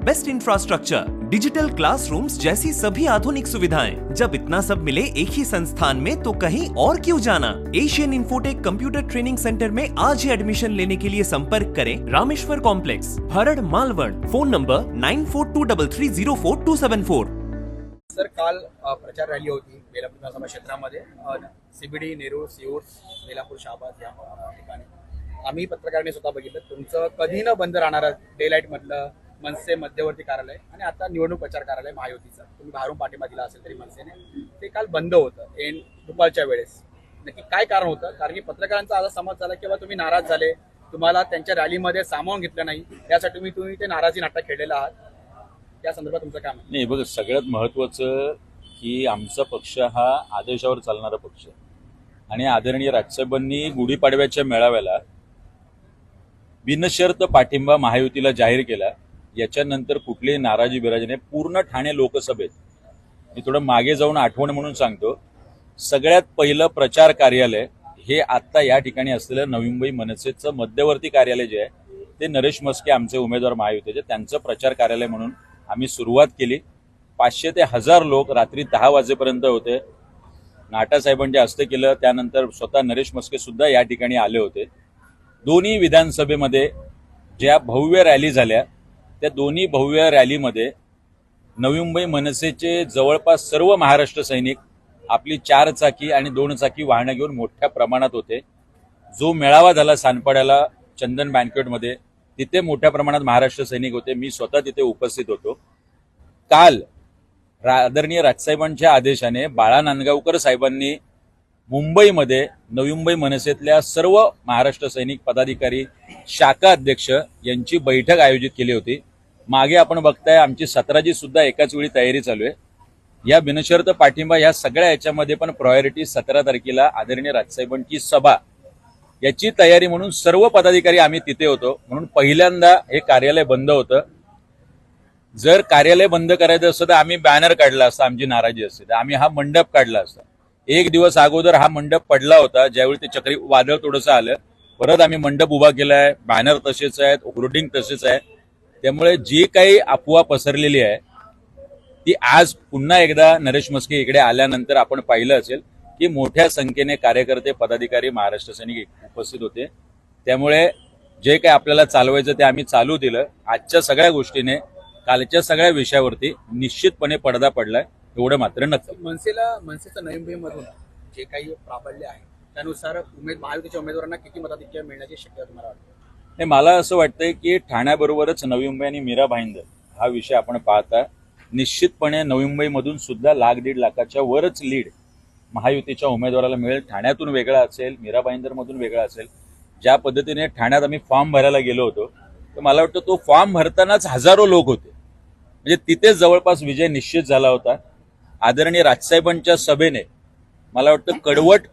best infrastructure digital classrooms जैसी सभी आधुनिक सुविधाएँ। जब इतना सब मिले एक ही संस्थान में तो कहीं और क्यों जाना? Asian Infotech computer training centre में आज ही एडमिशन लेने के लिए संपर्क करें Rameshwar complex Harad Malvan. Phone number nine four two double three zero four two seven four sir, काल प्रचार रॅली होती बेलापूर विधानसभा क्षेत्रामध्ये सीबीडी शहाबाद स्वतः बघितलं, तुमचं कधी न बंद राहणारं डे लाईट मधलं मनसे मध्यवर्ती कार्यालय आणि आता निवडणूक प्रचार कार्यालय महायुतीचं. तुम्ही बाहेरून पाठिंबा दिला असेल तरी मनसेने. ते काल बंद होतं. एन दुपारच्या वेळेस. नक्की काय कारण होतं? कारण की पत्रकारांचा असा समज झाला किंवा तुम्ही नाराज झाले. तुम्हाला त्यांच्या रॅलीमध्ये सामावून घेतलं नाही. त्यासाठी तुम्ही तुम्ही ते नाराजी नाटक खेळलेलं आहात. या संदर्भात तुमचं काम नाही बघ सगळ्यात महत्त्वाचं की आमचा पक्ष हा आदेशावर चालणारा पक्ष आणि आदरणीय राजसाहेबांनी गुढीपाडव्याच्या मेळाव्याला बिनशर्त पाठिंबा महायुतीला जाहीर केला. याच्यानंतर कुठलीही नाराजी बिराजी नाही. पूर्ण ठाणे लोकसभेत. मी थोडं मागे जाऊन आठवण म्हणून सांगतो. सगळ्यात पहिलं प्रचार कार्यालय हे आत्ता या ठिकाणी असलेलं नवी मुंबई मनसेचं मध्यवर्ती कार्यालय जे आहे ते नरेश मस्के आमचे उमेदवार महायुतीचे त्यांचं प्रचार कार्यालय म्हणून आम्ही सुरुवात केली. पाचशे ते हजार लोक रात्री दहा वाजेपर्यंत होते. नाटासाहेबांचे हस्ते केलं त्यानंतर स्वतः नरेश मस्के सुद्धा या ठिकाणी आले होते. दोन्ही विधानसभेमध्ये ज्या भव्य रॅली झाल्या त्या दोन्ही भव्य रॅलीमध्ये नवी मुंबई मनसेचे जवळपास सर्व महाराष्ट्र सैनिक आपली चार चाकी आणि दोन चाकी वाहनं घेऊन मोठ्या प्रमाणात होते. जो मेळावा झाला सानपाड्याला चंदन बँकेटमध्ये तिथे मोठ्या प्रमाणात महाराष्ट्र सैनिक होते. मी स्वतः तिथे उपस्थित होतो. काल आदरणीय राजसाहेबांच्या आदेशाने बाळा नांदगावकर साहेबांनी मुंबईमध्ये नवी मुंबई मनसेतल्या सर्व महाराष्ट्र सैनिक पदाधिकारी शाखा अध्यक्ष यांची बैठक आयोजित केली होती. मागे आपण बघताय आमची सतराची सुद्धा एकाच वेळी तयारी चालू आहे. या बिनशर्त पाठिंबा या सगळ्या याच्यामध्ये पण प्रायोरिटी सतरा तारखेला आदरणीय राजसाहेबांची सभा. याची तयारी म्हणून सर्व पदाधिकारी आम्ही तिथे होतो. म्हणून पहिल्यांदा हे कार्यालय बंद होतं. जर कार्यालय बंद करायचं असतं तर आम्ही बॅनर काढला असता आमची नाराजी असते. तर आम्ही हा मंडप काढला असता. एक दिवस अगोदर हा मंडप पडला होता ज्यावेळी ते चक्री वादळ थोडंसं आलं. परत आम्ही मंडप उभा केलाय बॅनर तसेच आहेत होर्डिंग तसेच आहे. त्यामुळे जी काही अफवा पसरलेली आहे ती आज पुन्हा एकदा नरेश मस्के इकडे आल्यानंतर आपण पाहिलं असेल की मोठ्या संख्येने कार्यकर्ते पदाधिकारी महाराष्ट्र सैनिक उपस्थित होते. त्यामुळे जे काही आपल्याला चालवायचं ते आम्ही चालू दिलं. आजच्या सगळ्या गोष्टीने कालच्या सगळ्या विषयावरती निश्चितपणे पडदा पडलाय एवढं मात्र नक्की. मनसेला मनसेचं नवी मधून जे काही प्राबल्य आहे त्यानुसार उमेद महायुतीच्या उमेदवारांना किती मताधिक्य मिळण्याची शक्यता तुम्हाला वाटते? नाही मला असं वाटतंय की ठाण्याबरोबरच नवी मुंबई आणि मीरा भाईंदर हा विषय आपण पाहता निश्चितपणे नवी मुंबईमधून सुद्धा लाख दीड लाखाच्या वरच लीड महायुतीच्या उमेदवाराला मिळेल. ठाण्यातून वेगळा असेल मीरा भाईंदरमधून वेगळा असेल. ज्या पद्धतीने ठाण्यात आम्ही फॉर्म भरायला गेलो होतो तर मला वाटतं तो फॉर्म भरतानाच हजारो लोक होते. म्हणजे तिथेच जवळपास विजय निश्चित झाला होता. आदरणीय राजसाहेबांच्या सभेने मला वाटतं कडवट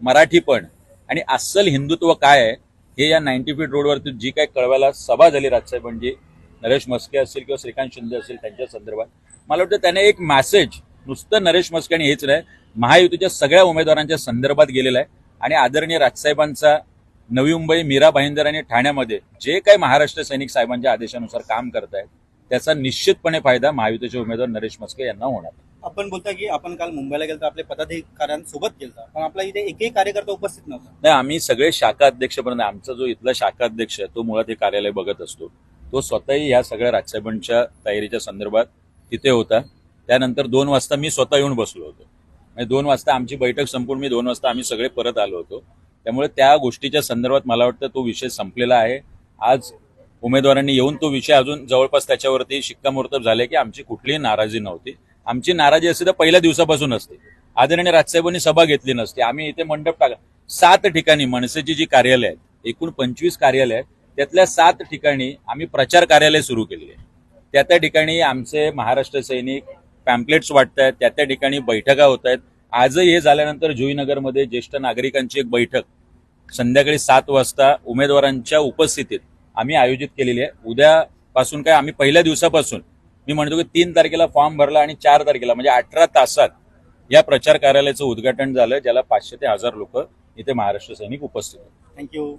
मराठीपण आणि अस्सल हिंदुत्व काय आहे हे या नाईन्टी फीट रोडवरती जी काही कळवायला सभा झाली राजसाहेबांची म्हणजे नरेश मस्के असतील किंवा श्रीकांत शिंदे असतील त्यांच्या संदर्भात मला वाटतं त्याने एक मॅसेज नुसतं नरेश मस्के आणि हेच नाही महायुतीच्या सगळ्या उमेदवारांच्या संदर्भात गेलेला आहे. आणि आदरणीय राजसाहेबांचा नवी मुंबई मीरा भाईंदर आणि ठाण्यामध्ये जे काही महाराष्ट्र सैनिक साहेबांच्या आदेशानुसार काम करत आहेत त्याचा निश्चितपणे फायदा महायुतीचे उमेदवार नरेश मस्के यांना होणार. आपण बोलता की आपण काल मुंबईला गेलो तर आपल्या पदाधिकाऱ्यांसोबत गेलो पण आपला इथे एकही कार्यकर्ता उपस्थित नव्हता. नाही आम्ही सगळे शाखा अध्यक्षपर्यंत आमचा जो इथला शाखा अध्यक्ष आहे तो मुळात हे कार्यालय बघत असतो. तो स्वतःही या सगळ्या राजसाहेबांच्या तयारीच्या संदर्भात तिथे होता. त्यानंतर दोन वाजता मी स्वतः येऊन बसलो होतो. म्हणजे दोन वाजता आमची बैठक संपून मी दोन वाजता आम्ही सगळे परत आलो होतो. त्यामुळे त्या गोष्टीच्या संदर्भात मला वाटतं तो विषय संपलेला आहे. आज उमेदवारांनी येऊन तो विषय अजून जवळपास त्याच्यावरती शिक्कामोर्तब झाले की आमची कुठलीही नाराजी नव्हती. आमची नाराजी असते तर पहिल्या दिवसापासून असते. आदरणीय राजसाहेबांनी सभा घेतली नसती. आम्ही इथे मंडप टाका सात ठिकाणी मनसेची जी कार्यालय आहेत एकूण पंचवीस कार्यालय आहेत त्यातल्या सात ठिकाणी आम्ही प्रचार कार्यालय सुरू केली आहे. त्या त्या ठिकाणी आमचे महाराष्ट्र सैनिक पॅम्पलेट्स वाटत आहेत त्या त्या ठिकाणी बैठका होत आहेत. आजही हे झाल्यानंतर जुईनगरमध्ये ज्येष्ठ नागरिकांची एक बैठक. संध्याकाळी सात वाजता उमेदवारांच्या उपस्थितीत आम्ही आयोजित केलेली आहे. उद्यापासून काय आम्ही पहिल्या दिवसापासून मी म्हणतो की तीन तारखेला फॉर्म भरला आणि चार तारखेला म्हणजे अठरा तासात या प्रचार कार्यालयाचं उद्घाटन झालं ज्याला पाचशे ते हजार लोक इथे महाराष्ट्र सैनिक उपस्थित होते. थँक्यू